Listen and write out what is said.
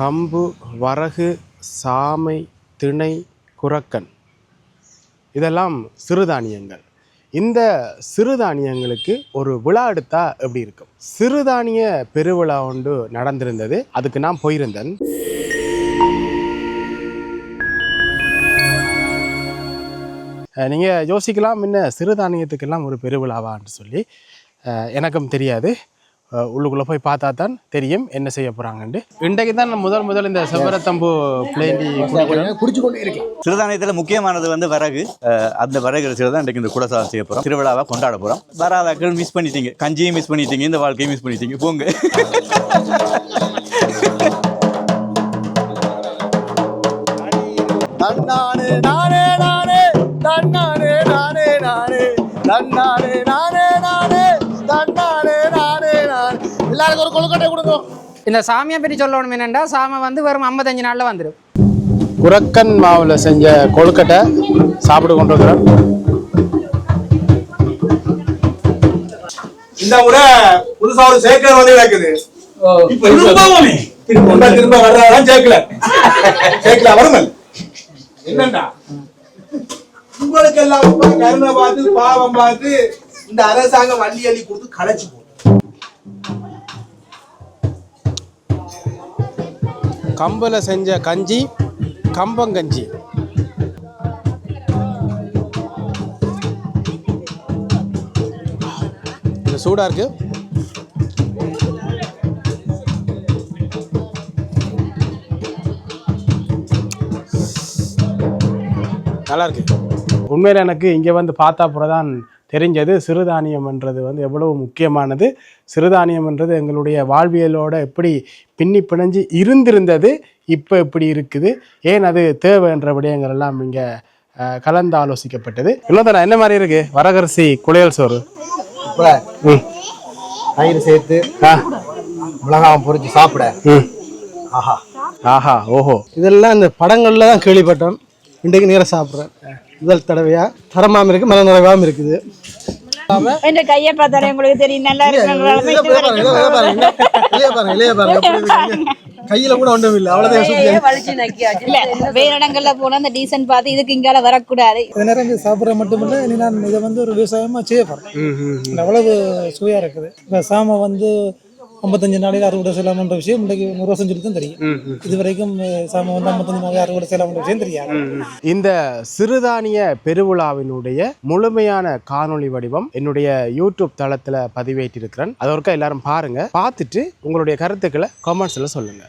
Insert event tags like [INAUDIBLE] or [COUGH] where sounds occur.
கம்பு வரகு சாமை திணை குரக்கன். இதெல்லாம் சிறுதானியங்கள். இந்த சிறுதானியங்களுக்கு ஒரு விழா எடுத்தா எப்படி இருக்கும்? சிறுதானிய பெருவிழா ஒன்று நடந்திருந்தது. அதுக்கு நான் போயிருந்தேன். நீங்கள் யோசிக்கலாம் என்ன சிறுதானியத்துக்கெல்லாம் ஒரு பெருவிழாவான்னு சொல்லி. எனக்கும் தெரியாது. உள்ளுக்குள்ள போய் பார்த்தா தான் தெரியும் என்ன செய்ய போறாங்கன்ட்டு. இன்றைக்கு தான் முதல் முதல் இந்த செவ்வரத்தம்பு பிளேண்டி குடிச்சு கொண்டே இருக்கலாம். சிறுதானியத்தில் முக்கியமானது வந்து வரகு அந்த வரகு தான் இன்றைக்கு இந்த குடசாதம் செய்ய போகிறோம் திருவிழாவை கொண்டாட போகிறோம் வராதாக்கள் மிஸ் பண்ணிட்டீங்க. கஞ்சியும் மிஸ் பண்ணிட்டீங்க. இந்த வாழ்க்கையும் மிஸ் பண்ணிட்டீங்க. போங்க. [LAUGHS] எல்லாருக்கும் ஒரு கொழுக்கட்டை கொடுங்க. இந்த சாமியை பற்றி சொல்லணும் என்னென்னா சாமை வந்து வெறும் ஐம்பத்தஞ்சு நாளில் வந்துடும் குரக்கன் மாவுல செஞ்ச கொழுக்கட்டை சாப்பிட்டு கொண்டு இருக்கிறேன் இந்த முறை புதுசா ஒரு சேக்கர் வந்து திரும்பவுமே திரும்ப திரும்ப வர்றதான் சேக்கல. சேக்கல வருமல் என்னண்டா? உங்களுக்கு எல்லாம் கருணை பார்த்து பாவம் பார்த்து இந்த அரசாங்கம் அள்ளி அள்ளி கொடுத்து களைச்சு கம்பில் செஞ்ச கஞ்சி கம்பங்கஞ்சி இது சூடாக இருக்குது நல்லாயிருக்கு உண்மையில் எனக்கு இங்கே வந்து பார்த்தா தான் தெரிஞ்சது சிறுதானியம்ன்றது வந்து எவ்வளவு முக்கியமானது. சிறுதானியம்ன்றது எங்களுடைய வாழ்வியலோட எப்படி பின்னி பிணைஞ்சு இருந்திருந்தது இப்போ எப்படி இருக்குது ஏன் அது தேவைன்ற விடயங்கள் எல்லாம் இங்கே கலந்து ஆலோசிக்கப்பட்டது. இன்னொரு என்ன மாதிரி இருக்கு? வரகரிசி குளியல் சோறு. ம். தயிர் சேர்த்து ஆ. மிளகாய் பொரிச்சு சாப்பிட. ம். ஆஹா. ஆஹா ஓஹோ. இதெல்லாம் இந்த படங்கள்ல தான் கேள்விப்பட்டோம் இன்றைக்கு நேரம் சாப்பிட்றேன். முதல் தடவையா. தரமாகவும் இருக்கு மன நிறைவாகவும் இருக்குது. என் கையை பார்த்தாலே உங்களுக்கு தெரியும் நல்லா? கையில கூட ஒன்றும் இல்லை வேற இடங்கள்ல போனா அந்த டீசன்ட் பார்த்து இதுக்கு இங்கால வரக்கூடாது. நேரம் இங்க சாப்பிட்ற மட்டும் இல்லை இனி நான் இதை வந்து ஒரு விவசாயமா செய்ய போறேன். அவ்வளவு சுவையா இருக்குது. இப்போ சாமை வந்து ஐம்பத்தஞ்சு நாளைக்கு அறுவடை செய்யலாம்ன்ற விஷயம் இன்றைக்கு நூறு வருஷம் சொல்லி தான் தெரியும். இது வரைக்கும் சாமை வந்து ஐம்பத்தஞ்சு நாளைக்கு அறுவடை செய்யலாம்ன்ற விஷயம் தெரியாது. இந்த சிறுதானிய பெருவிழாவினுடைய முழுமையான காணொளி வடிவம் என்னுடைய யூடியூப் தளத்துல பதிவேற்றிருக்கிறேன். அது ஒருக்கா எல்லாரும் பாருங்க. பார்த்துட்டு உங்களுடைய கருத்துக்களை கமெண்ட்ஸ்ல சொல்லுங்க.